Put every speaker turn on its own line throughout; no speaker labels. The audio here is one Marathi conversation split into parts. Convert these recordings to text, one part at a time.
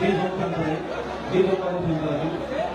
जे
लोक शांत आहे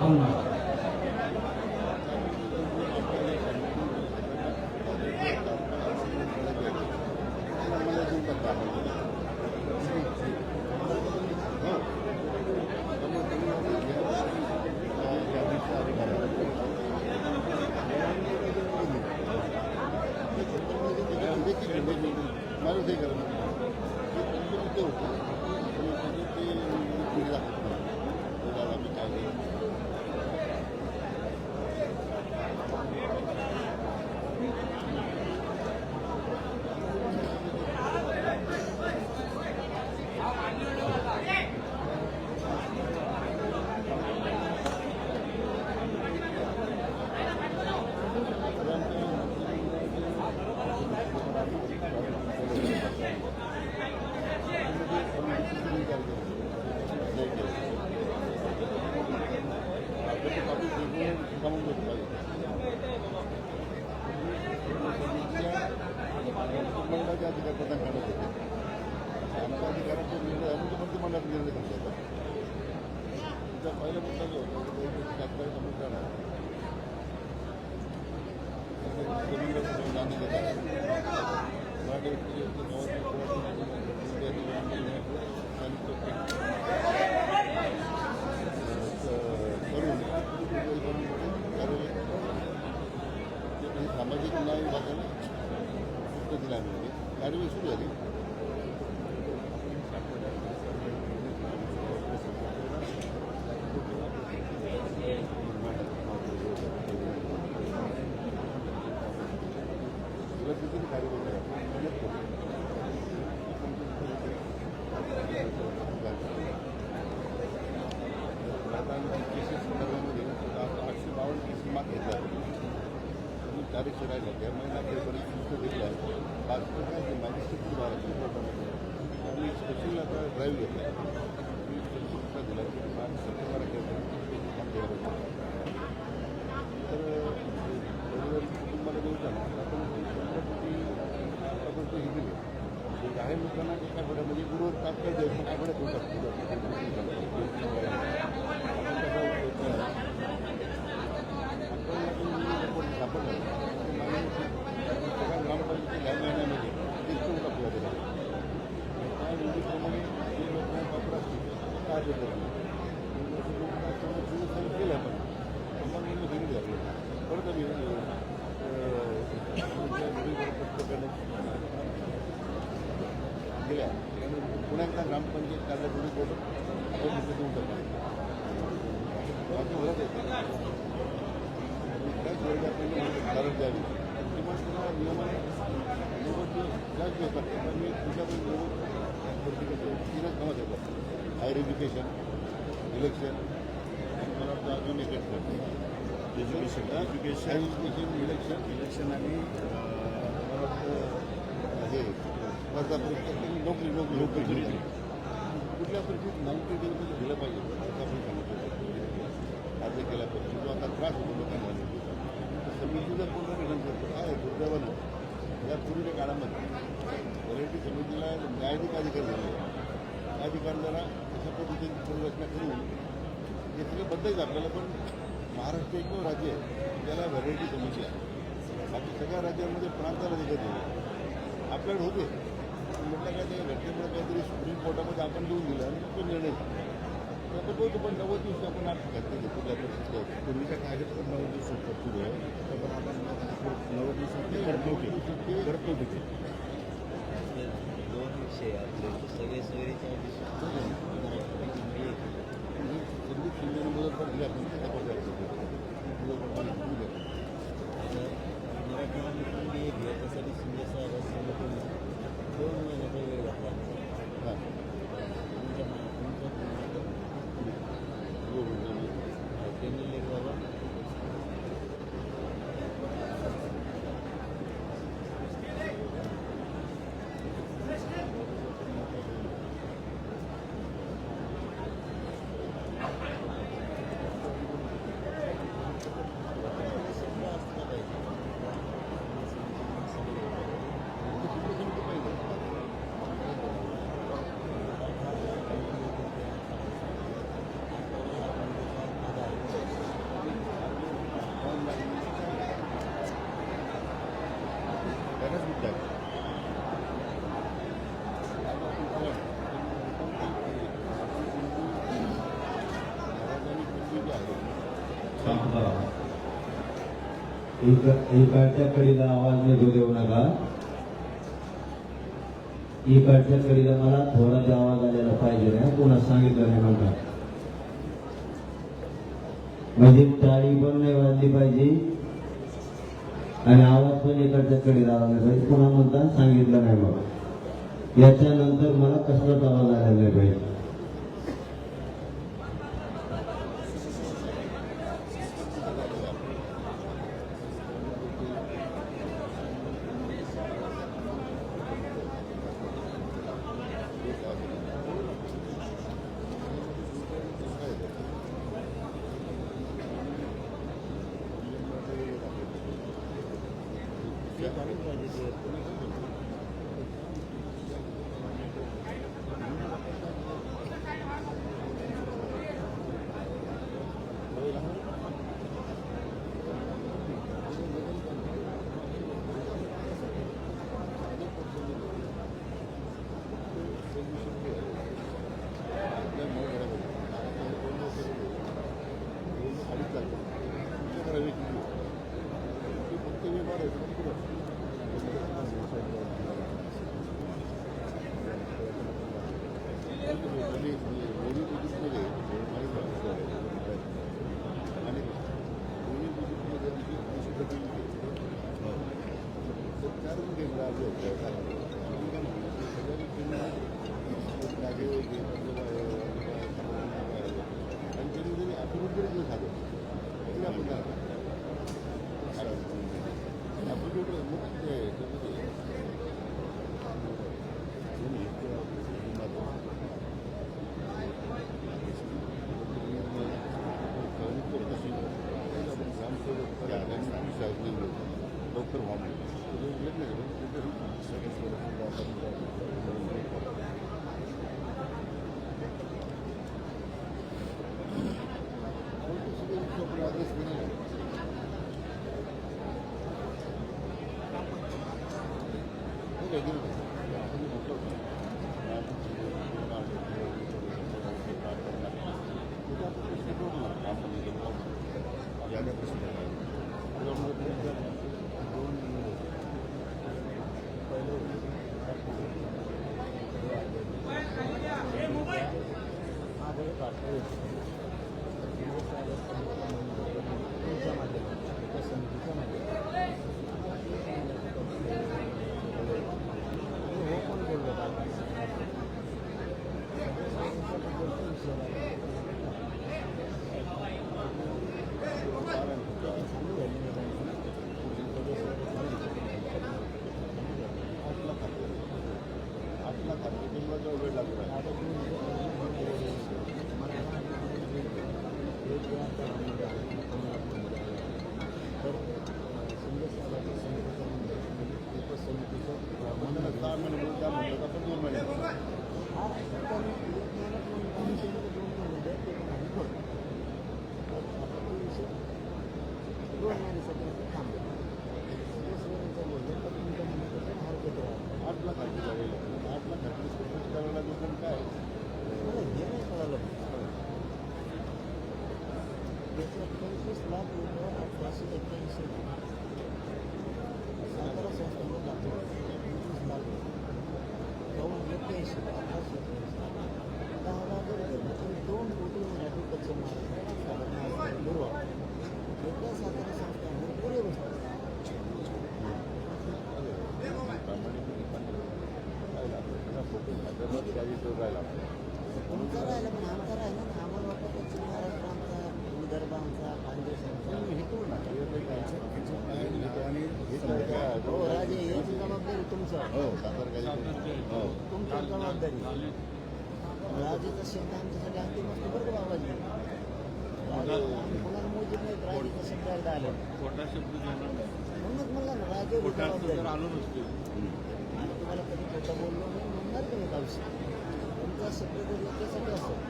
আল্লাহ बोलणार
मंडळाच्या अधिकार प्रदान करण्यात येते आमच्या अधिकाराचे निर्णय आम्ही मंत्रिमंडळात निर्णय करतो तुमचा पहिला मुद्दा जो होता तो एक तात्काळ समुद्र आहे जमिनीला जाणून घेत आहे मराठी व्यक्ती जे होते करून सामाजिक न्याय विभागाने उत्तर दिलं आम्ही कार्यवाही सुरू झाली तुला किती कार्यवाही आहे पाच प्रकारचे मॅजिस्ट्रेट द्वारा आणि स्पेशल आता ड्राईव्ह घेतला मी स्पेशल दिला की पाच सप्टेंबर तर रविवारी कुटुंबाला देऊ ना आपण शंभर कोटी आतापर्यंत हे दिले जे लोकांना एका घरामध्ये गुरु तात्काळ द्यायचं आठवड्यात होऊ शकतो ग्रामपंचायती ह्या महिन्यामध्ये किरकोळ टाकूया दिला त्या निधीप्रमाणे जे लोक वापर असतील काय देतात केलं आपण मग मी घरी झाले परत आम्ही गेल्या पुण्यातल्या ग्रामपंचायत काढल्या गुढी बोलून आपण आणि त्याच कारण द्यावी तुम्हाला नियमाने पण मी तुझ्याकडे निवडणूक तीनच हायर एज्युकेशन इलेक्शन मला अजून एज्युकेशन. एज्युकेशन इलेक्शन इलेक्शन आणि हे स्पर्धा परीक्षा नोकरी नोकरी नोकरी कुठल्या परिस्थितीत नाईन्टी डेमध्ये दिलं पाहिजे. असं आपण सांगितलं अर्ज केला पाहिजे. जो आता त्रास होतो लोकांना समितीचं पुनर्गठन करतो काय दुर्दैवानं. या पूर्वीच्या काळामध्ये वैयक्तिक समितीला न्यायाधिक अधिकार झाले. न्यायाधिकार जरा अशा पद्धतीने पुनर्रचना करून हे सगळं बद्दलच आपल्याला पण महाराष्ट्र एकमेव राज्य आहे त्याला व्हरायटी समिती आहे बाकी राज्यांमध्ये प्रांताला अधिकार दिले आपल्याकडे होते म्हटलं काय ते घटनेमुळे काहीतरी सुप्रीम कोर्टामध्ये आपण लिहून दिलं आणि तो निर्णय तर घटना
नऊ दिवस तरतूद आहे तर
सगळे
Thank you. इकडच्या कडीला आवाज निघू देऊ नका इकडच्या कडीला मला थोडासा आवाज आलेला पाहिजे ना पुन्हा सांगितलं नाही म्हणता? म्हणजे टाळी पण नाही वाजली पाहिजे. आणि आवाज पण इकडच्या कडीला आला नाही पाहिजे. पुन्हा म्हणता? सांगितलं नाही बाबा. याच्यानंतर मला कसलाच आवाज आलेला नाही पाहिजे.
हा बरं पाठवलं शिंदे साहेब शब्द आमच्यासाठी अंतिम असतो बरं का बाबाजी कोणाला शब्द एकदा आले म्हणूनच ना जबाबदारी आणि तुम्हाला कधी खोटं बोललो नाही म्हणणार का तुमचा शब्द जर याच्यासाठी असेल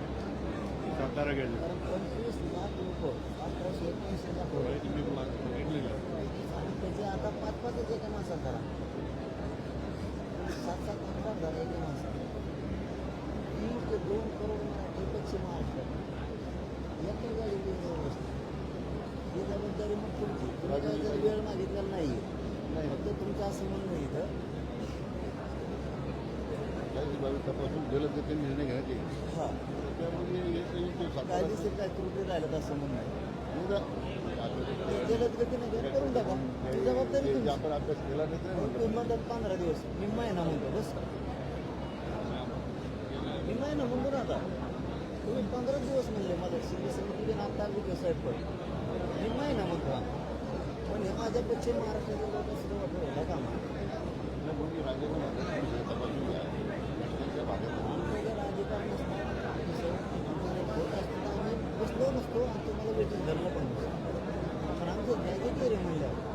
सातारा गेले
कारण पंचवीस लाख लोक अठराशे एकोणीसशे लाख आणि त्याचे आता पाच पाचच एका माणसात धरा सात सात आठ आठ धरा एका माणसात दीड ते दोन करोड मराठी पश्चिम महाराष्ट्रात एका गाडी बसते ही जबाबदारी मग तुमची तुम्ही काही जर वेळ मागितलेला नाही फक्त तुमचं असं म्हणणं आहे इथं
बावीस तपासून तर ते निर्णय येईल
हा काय त्रुटी राहिलं असं म्हणणं आहे जलद गतीने करून टाका जबाबदारी
आपण अभ्यास केला नाही
पंधरा दिवस मी महिना म्हणतो बस नाही ना म्हणून आता. तुम्ही पंधरा दिवस म्हणले माझ्या सिंधी समिती आता विजय साहेब पण. मी महिना म्हणतो. पण हे माझ्या पश्चिम महाराष्ट्राच्या लोक सुद्धा वाटलं का
म्हणजे
असतं आम्ही बसलो नसतो आणि तुम्हाला भेटून धरलं पण नसतं. पण आमचं गॅजेटियर आहे म्हणल्यावर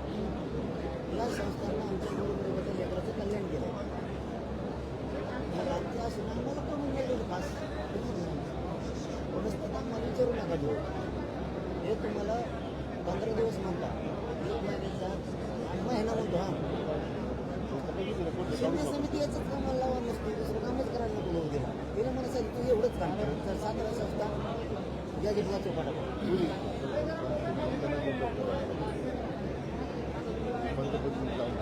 या संस्थांना आमच्या बरोबर लेकराचं कल्याण केलं मग आमचं असून आम्हाला करून गेलेलं खास नसतं आम्हाला नका देऊ हे तुम्हाला पंधरा दिवस म्हणता. एक महिन्याचा महिना म्हणतो हां. सैन्य समिती याचंच कामाला लावा नसतो. दुसरं कामच करायला नको लोक दिला तिने मला सांगितलं तू एवढंच काम कर. तर सातारा संस्था गॅजेटला चौकाटा
पंतप्रधान जाऊन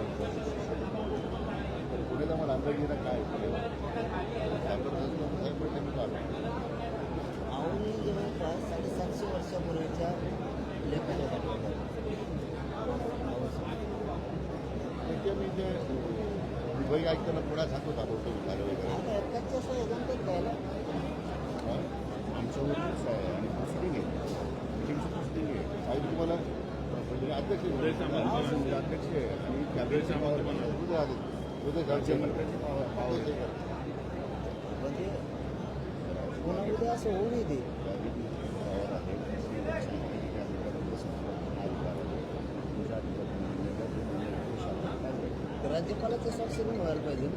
पुण्याला मला अंदाजीला काय साहेब पण त्यांनी काढलं
आवनी जवळपास साडेसातशे वर्षापूर्वीच्या लेखा
त्याच्या मी ते दुबई ऐकताना पुण्यात सांगतो दाखवतो झालं
करायला असं
आमच्यावर आणि प्रोसिडिंग आहे मिटिंगचं प्रोसिडिंग आहे साहेब तुम्हाला म्हणजे अध्यक्ष आहे. अध्यक्ष आहे आणि कॅबिनेटचे
म्हणजे पुन्हा उद्या असं होऊ नये राज्यपालाचं स्वाक्षरी व्हायला पाहिजे.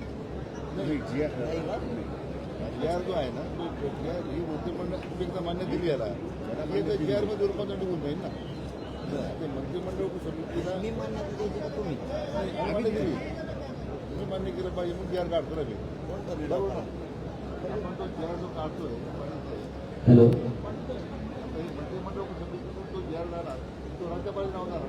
नाही का?
जी आर जो आहे ना तो जी आर ही मंत्रिमंडळ तुम्ही एकदा मान्य दिली याला. हे तर जी आरमध्ये रूपांतर निघून जाईल ना. ते मंत्रिमंडळ समितीला
मी तुम्ही?
मान्य केली तुम्ही मान्य केलं पाहिजे मग जी आर काढतो ना मी. बरोबर? ना तो जी आर जो काढतोय
हॅलो.
मंत्रिमंडळ समितीतून तो जी आर जाणार तो राज्यपाल जाणार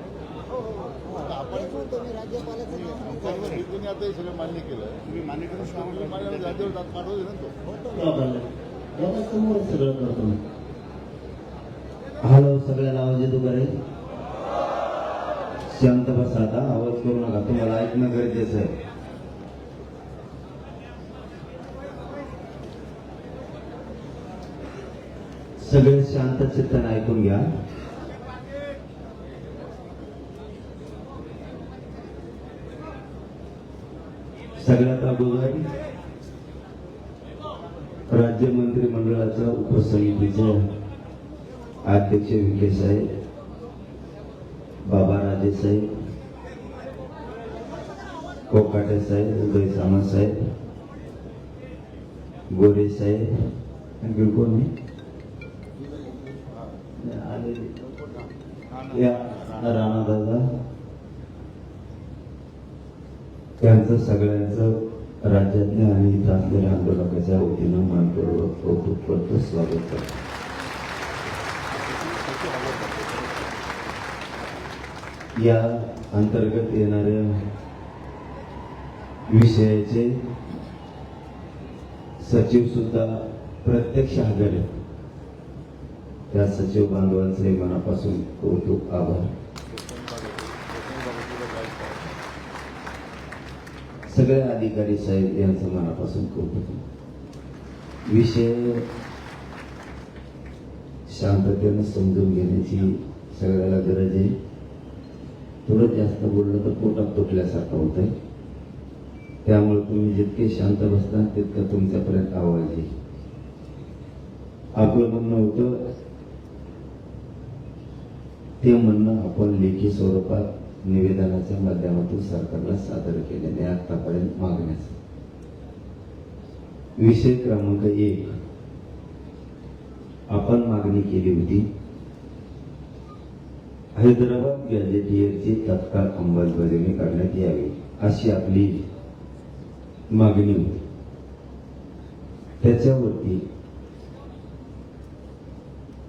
राज्यपालाचं नाव
त्यामुळे तुम्ही आता सगळं मान्य केलं तुम्ही मान्य करून मान्य राज्यावर पाठवले ना तो.
होतो
बाबा समोर सगळं करतो हॅलो सगळ्याला आवाज येतो का रे शांत बसा आता. आवाज करू नका. तुम्हाला ऐकणं गरजेचं आहे. सगळे शांत चित्ताने ऐकून घ्या. सगळ्यात अगोदर राज्य मंत्रिमंडळाच्या उपसमितीचे अध्यक्ष विखे साहेब बाबा राजे साहेब कोकाटे साहेब उदय सामंत साहेब गोरे साहेब आणखी कोण या राणा दादा त्यांचं सगळ्यांचं राज्यातल्या आणि इथं असलेल्या आंदोलकाच्या वतीनं मानपूर्वक कौतुक करतो स्वागत करतो. या अंतर्गत येणाऱ्या विषयाचे सचिव सुद्धा प्रत्यक्ष हजर त्या सचिव बांधवांचे मनापासून कौतुक आभार. सगळ्या अधिकारी साहेब यांचं मनापासून कौतुक विषय शांततेनं समजून घेण्याची सगळ्याला गरज आहे. थोडं जास्त बोललं तर पोटात तुटल्यासारखं होत आहे त्यामुळे तुम्ही जितके शांत बसता तितकं तुमच्यापर्यंत आवाज येईल. आपलं म्हणणं होतं ते म्हणणं आपण लेखी स्वरूपात निवेदनाच्या माध्यमातून सरकारला सादर केलेले आतापर्यंत मागण्याचं. विषय क्रमांक एक. आपण मागणी केली होती हैदराबाद गॅजेटियरची तत्काळ अंमलबजावणी करण्यात यावी अशी आपली मागणी होती. त्याच्यावरती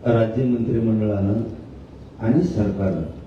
राज्य मंत्रिमंडळानं आणि सरकारनं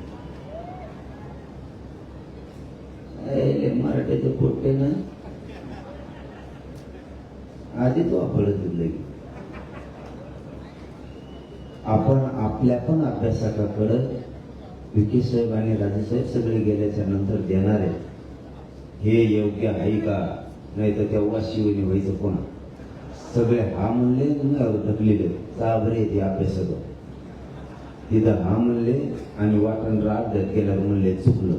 ए, मराठीचं पोट्टे ना. आधी तो आपलं आपण आपल्या पण अभ्यासाकडे विकी साहेब आणि राजेसाहेब सगळे गेल्याच्यानंतर देणार आहे हे योग्य आहे का? नाही तर तेव्हा शिवने व्हायचं कोण? सगळे हा म्हणले तुम्ही ढकलेले. चाबरे ते अभ्यासक तिथं हा म्हणले आणि वाटण राग देत गेल्यावर म्हणले चुकलं.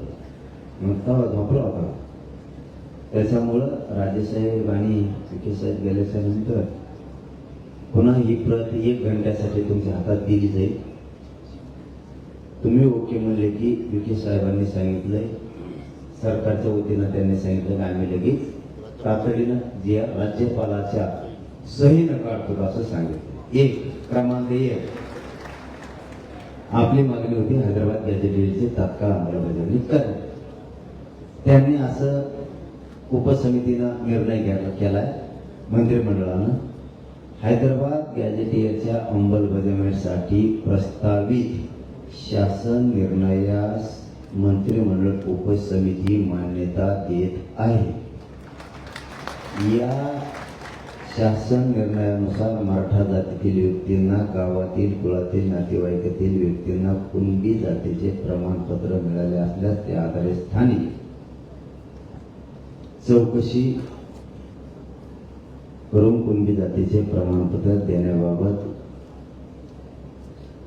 मग तेव्हा झोपला होता त्याच्यामुळं राजेसाहेब आणि विखे साहेब गेल्याच्यानंतर पुन्हा ही प्रत एक घंट्यासाठी तुमच्या हातात दिली जाईल. तुम्ही ओके म्हणले की विखे साहेबांनी सांगितलंय. सरकारच्या वतीनं त्यांनी सांगितलं की आम्ही लगेच तातडीनं जे राज्यपालाच्या सहीनं काढतो असं सांगितलं. एक क्रमांक एक. आपली मागणी होती हैदराबाद गॅजेटियरची तात्काळ अंमलबजावणी कर त्यांनी असं उपसमितीनं निर्णय घ्यायला केलाय मंत्रिमंडळानं. हैदराबाद गॅजेटियरच्या अंमलबजावणीसाठी प्रस्तावित शासन निर्णयास मंत्रिमंडळ उपसमिती मान्यता देत आहे. या शासन निर्णयानुसार मराठा जातीतील व्यक्तींना गावातील कुळातील नातेवाईकातील व्यक्तींना कुणबी जातीचे प्रमाणपत्र मिळाले असल्यास त्या आधारे स्थानिक चौकशी करून कुणबी जातीचे प्रमाणपत्र देण्याबाबत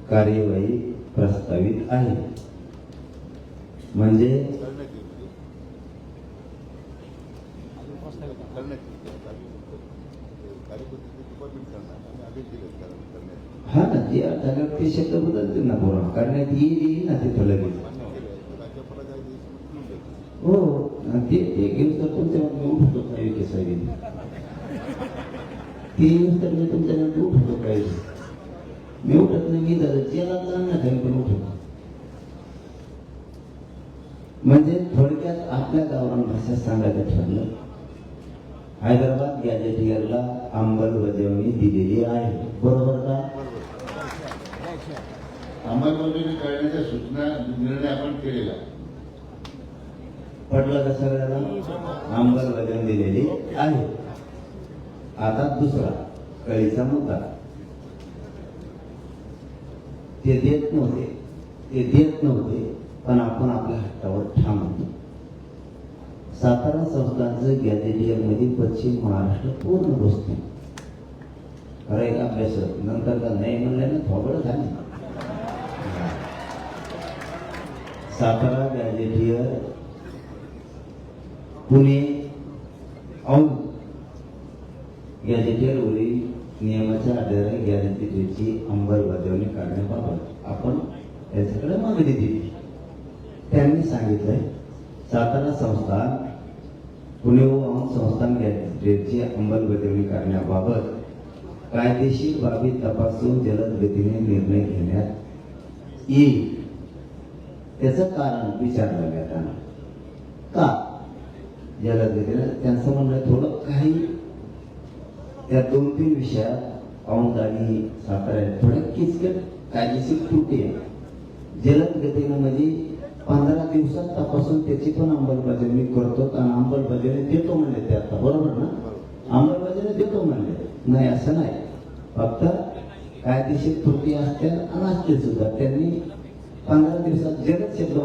कार्यवाही प्रस्तावित आहे. म्हणजे? हा ना ती झाल्यावर ते शब्द बदलते ना पूर्ण करण्यात येईल येईल ना तिथं लगेच. हो. आणि ते ते घेऊन तर तुमच्या मग उठतो काही केसारी ते येऊन तर मी तुमच्या उठतो काही मी उठत नाही मी दादा जेला ना काही पण उठतो म्हणजे थोडक्यात आपल्या गावरान भाषेत सांगायचं ठरलं हैदराबाद गॅजेटियरला अंमलबजावणी दिलेली आहे. बरोबर का?
अंमलबजावणी करण्याच्या सूचना निर्णय आपण केलेला
पडलं का सगळ्याला? अंमलबजावणी दिलेली आहे. आता दुसरा कळीचा मुद्दा. ते देत नव्हते. ते देत नव्हते पण आपण आपल्या हट्टावर ठाम होतो सातारा संस्थांचं गॅजेटियरमध्ये पश्चिम महाराष्ट्र पूर्ण बसतो. खरं एक अभ्यास? नंतर का नाही म्हणल्यानं थोबड झाली. सातारा गॅजेटियर पुणे औंध गॅजेटियरवरील नियमाच्या आधारे गॅजेटियरची अंमलबजावणी करण्याबाबत आपण याच्याकडे मागणी दिली. त्यांनी सांगितलंय सातारा संस्थान पुणे व औंध संस्थान गॅजेटियरची अंमलबजावणी करण्याबाबत कायदेशीर बाबी तपासून जलद गतीने निर्णय घेण्यात येईल. त्याचं कारण विचारलं जाताना का? जलद गतीने त्यांचं म्हणणं थोडं काही त्या दोन तीन विषयात औंध आणि साताऱ्यात थोड्या किचकट कायदेशीर त्रुटी आहे. जलद गतीनं म्हणजे पंधरा दिवसात तपासून त्याची पण अंमलबजावणी करतो. आणि अंमलबजावणी देतो म्हणले ते आता. बरोबर ना? अंमलबजावणी देतो म्हणले. नाही असं नाही. फक्त कायदेशीर त्रुटी असतील आणि असतील सुद्धा. त्यांनी पंधरा दिवसात जलद शब्द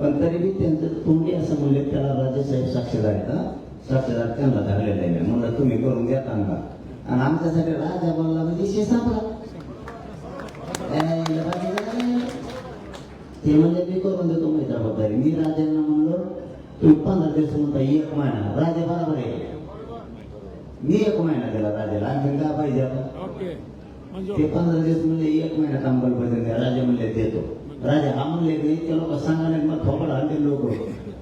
पण तरीही त्यांचं तोंडी असं म्हणले त्याला राजेसाहेब हा. साक्षीदार त्यांना धरलेला आहे. म्हणलं तुम्ही करून द्या त्यांना आणि आमच्यासाठी राजा बोलला म्हणजे शे काय? ते म्हणजे मी करून देतो मी जबाबदारी. मी राजांना म्हणलो तुम्ही पंधरा दिवस म्हणता एक महिना. राजा बरोबर आहे. मी एक महिना दिला राजाला. आणखी काय पाहिजे आता? ते पंधरा दिवस म्हणजे एक महिन्यात अंमलबजावणी द्या. राजा म्हणले देतो. राजा हा म्हणले की ते लोक सांगायला मग थोपड आणले लोक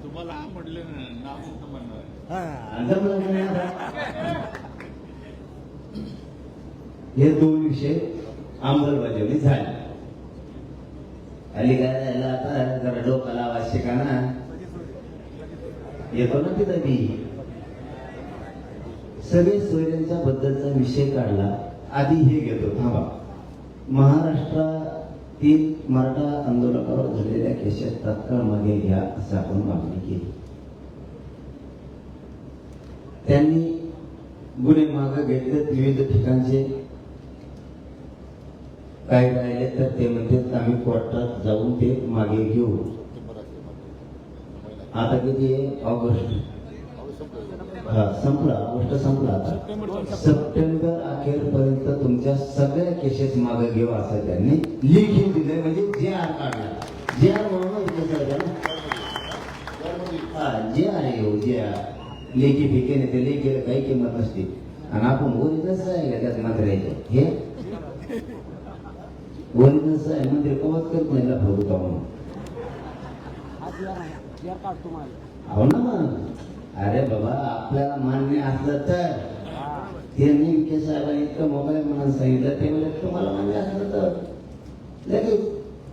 तुम्हाला म्हटले ना नाव नव्हतं म्हणणार
जमलं नाही आता. हे. दोन विषय अंमलबजावणी झाले. अली काय झालं आता जरा डोकाला लावा ना. येतो ना तिथं मी. सगळे सोयऱ्यांच्या बद्दलचा विषय काढला. आधी हे घेतो थांबा. महाराष्ट्रातील मराठा आंदोलकावर झालेल्या केशात तात्काळ मागे घ्या असं आपण मागणी केली. त्यांनी गुन्हे मागे घेतलेत विविध ठिकाणचे काय राहिले तर ते म्हणते आम्ही कोर्टात जाऊन ते मागे घेऊ. आता किती आहे? ऑगस्ट. हा संपला ऑगस्ट संपला आता. सप्टेंबर अखेरपर्यंत तुमच्या सगळ्या केसेस मागे घेऊ असं त्यांनी लिखून दिलंय. म्हणजे जे आर काढला. जे आर म्हणून जे आर आहे जे आर. लेखी फिके नाही ते लेखीला काही किंमत नसते आणि आपण ओरिजिनल आहे का त्यात मात्र हे? ओरिजिनल आहे मंदिर कवच करत नाही का म्हणून. हो ना मग. अरे बाबा आपल्याला मान्य असलं तर. त्यांनी विखे साहेबांनी इतकं मोबाईल म्हणून सांगितलं ते म्हणजे तुम्हाला मान्य असलं तर. लगेच.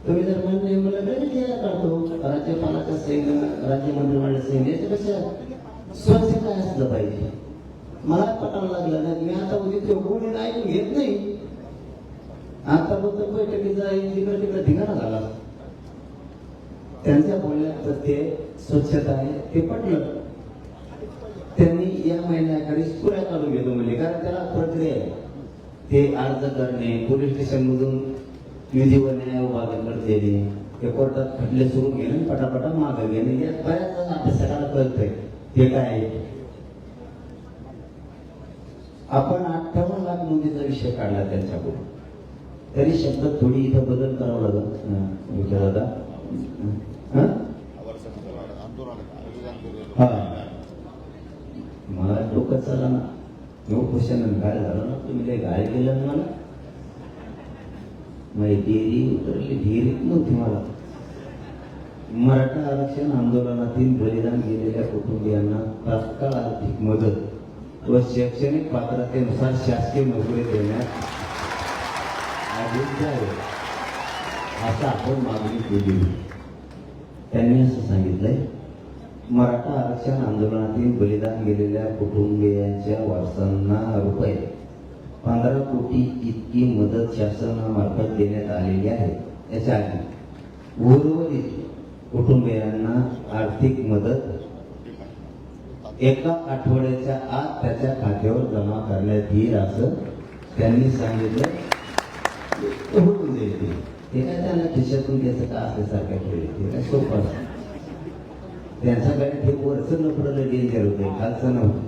तुम्ही जर मान्य म्हणलं लगेच यायला काढतो. राज्यपालाचं सैन राज्य मंत्रिमंडळ सैन याच्यापेक्षा स्वच्छ काय असलं पाहिजे? मला पटायला लागलं नाही मी आता उद्या ते ऐकून घेत नाही. आता फक्त बैठकीचा तिकडे तिकडे ठिकाणा झाला. त्यांच्या बोलण्यात तर ते स्वच्छता आहे ते पटलं त्यांनी या महिन्याकडे पुऱ्या काढून घेतो म्हणजे कारण त्याला प्रक्रिया आहे. ते अर्ज करणे पोलीस स्टेशन मधून विधी व न्याय विभागाकडे ते कोर्टात खटले सुरू घेणे पटापटा मागे घेणे या बऱ्याच अभ्यासकाला आहे हे काय आहे? आपण अठ्ठावन्न लाख नोंदीचा विषय काढला त्यांच्याकडून. तरी शब्द थोडी इथं बदल करावा लागत विचार दादा. हा? मला डोकं चालला ना. यो क्वेश्चन काय झालं ना. तुम्ही काही गाय केलं ना मला. माहिती उतरली ढेरीत नव्हती मला. मराठा आरक्षण आंदोलनातील बलिदान गेलेल्या कुटुंबियांना तात्काळ आर्थिक मदत व शैक्षणिक पात्रतेनुसार शासकीय नोकरी देण्यात आदेश द्यावे असं आपण मागणी केली. त्यांनी असं सांगितलंय मराठा आरक्षण आंदोलनातील बलिदान गेलेल्या कुटुंबियांच्या वारसांना रुपये पंधरा कोटी इतकी मदत शासनामार्फत देण्यात आलेली आहे याच्या आधी. उर्वरित कुटुंबियांना आर्थिक मदत. एका आठवड्याच्या आत त्याच्या खात्यावर जमा करण्यात येईल असं त्यांनी सांगितलं. होऊन जाईल ते. काय त्यांना खिशातून त्याचं का असल्यासारखं ठेवले ते काय सोपं असतं काय ते वरचं नपडलं डेंजर होते खालचं नव्हतं.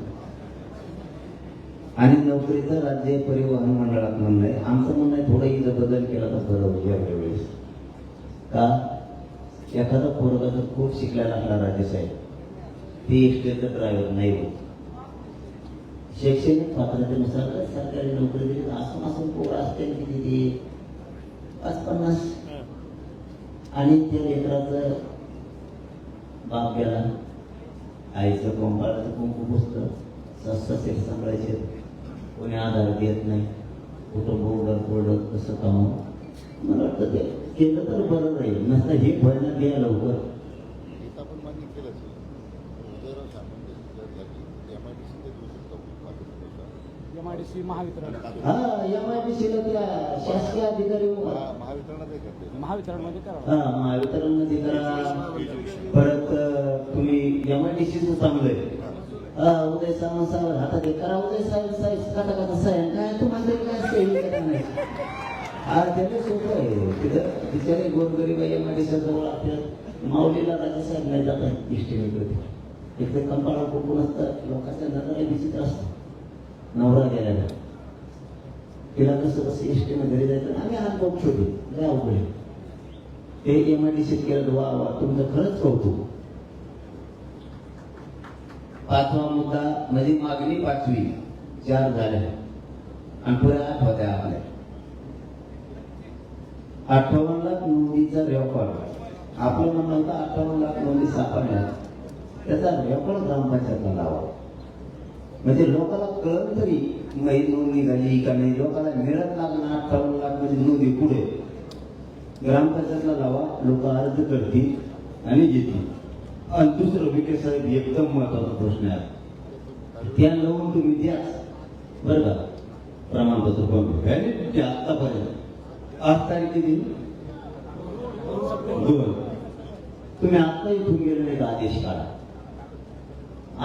आणि नोकरीचं राज्य परिवहन मंडळात म्हणणं आहे आमचं म्हणणं आहे थोडा इथं बदल केला तर बरं होईल वेळेस. का? एखादा पोरगा जर खूप शिकलेला असला राजेसाहेब ते एसटीचं ड्रायव्हर नाही होत. शैक्षणिक पात्रतेनुसार सरकारी नोकरी दिली असून असून पोरं असते किती ते? पाच पन्नास आणि त्या लेकराचं बाप गेला. आईचं कोंबाळाचं कुंकू पुसतं. सस्त सेट सांभाळायचे. कोणी आधार देत नाही. कुटुंब उघड पडत कसं काम. मला वाटतं ते. केलं तर बरं राहील. नसतं हे भरणं द्या लवकर.
एमआयडीसी महावितरण.
हा त्या शासकीय अधिकारी
महावितरणमध्ये
करा. परत अं, तुम्ही एम आय डी सीचं चांगलं आहे. हा उदय सावंत साहेब हातात करा उदय साहेब साहेब कथा कथा साहेब. काय तुम्हाला काय नाही हा त्याला सोपं आहे. तिथं बिचारे गोरगरीब एम आय जवळ आपल्या माऊलीला राजेसाहेब नाही जातात इष्टिमेट इथे कंपाळा कुकून असतात लोकांच्या नजरा विचित्र असतं. नवरा गेल्याला तिला कसं कसं इष्टीने घरी जायचं आम्ही हात बघ शोधू. लय अवघड ते एम आय डी सीत केलं वा वा तुमचं खरंच कौतुक. पाचवा मुद्दा म्हणजे मागणी पाचवी. चार झाल्या. आणि पुढे आठ होत्या आपल्या अठ्ठावन्न लाख नोंदीचा रेकॉर्ड आपलं म्हणणं होतं अठ्ठावन्न लाख नोंदी सापडल्या. त्याचा रेकॉर्ड ग्रामपंचायतला लावा. म्हणजे लोकांना कळत तरी नाही नोंदणी झाली का नाही लोकांना मिळत लागणार अठ्ठावन्न लाख म्हणजे नोंदी पुढे. ग्रामपंचायतला लावा लोक अर्ज करतील आणि घेतील आणि दुसरं विखे साहेब एकदम महत्त्वाचा प्रश्न आहे. त्या लावून तुम्ही द्याच. बरं का? प्रमाणपत्र पण व्हॅलिडिटी आतापर्यंत आज तारीख किती दोन. तुम्ही आत्ता इथून गेलो नाही आदेश काढा.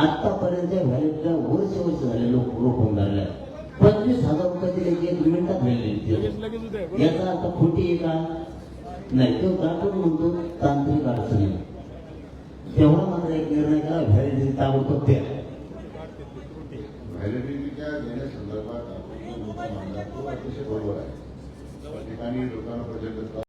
आतापर्यंत व्हॅलिडीला वर्ष वर्ष झाले लोक रोखून धरले पंचवीस हजार रुपये दिले की एक मिनिटात व्हॅलिडिटी याचा अर्थ खोटी आहे का? नाही तो दाखवून म्हणतो तांत्रिक अडचणी तेव्हा मात्र एक निर्णय करा व्हॅलिडिटी ताबडतोब द्या.
व्हॅलिडिटीच्या देण्यासंदर्भात आपण अतिशय बरोबर आहे. त्या ठिकाणी लोकांना प्रचंड त्रास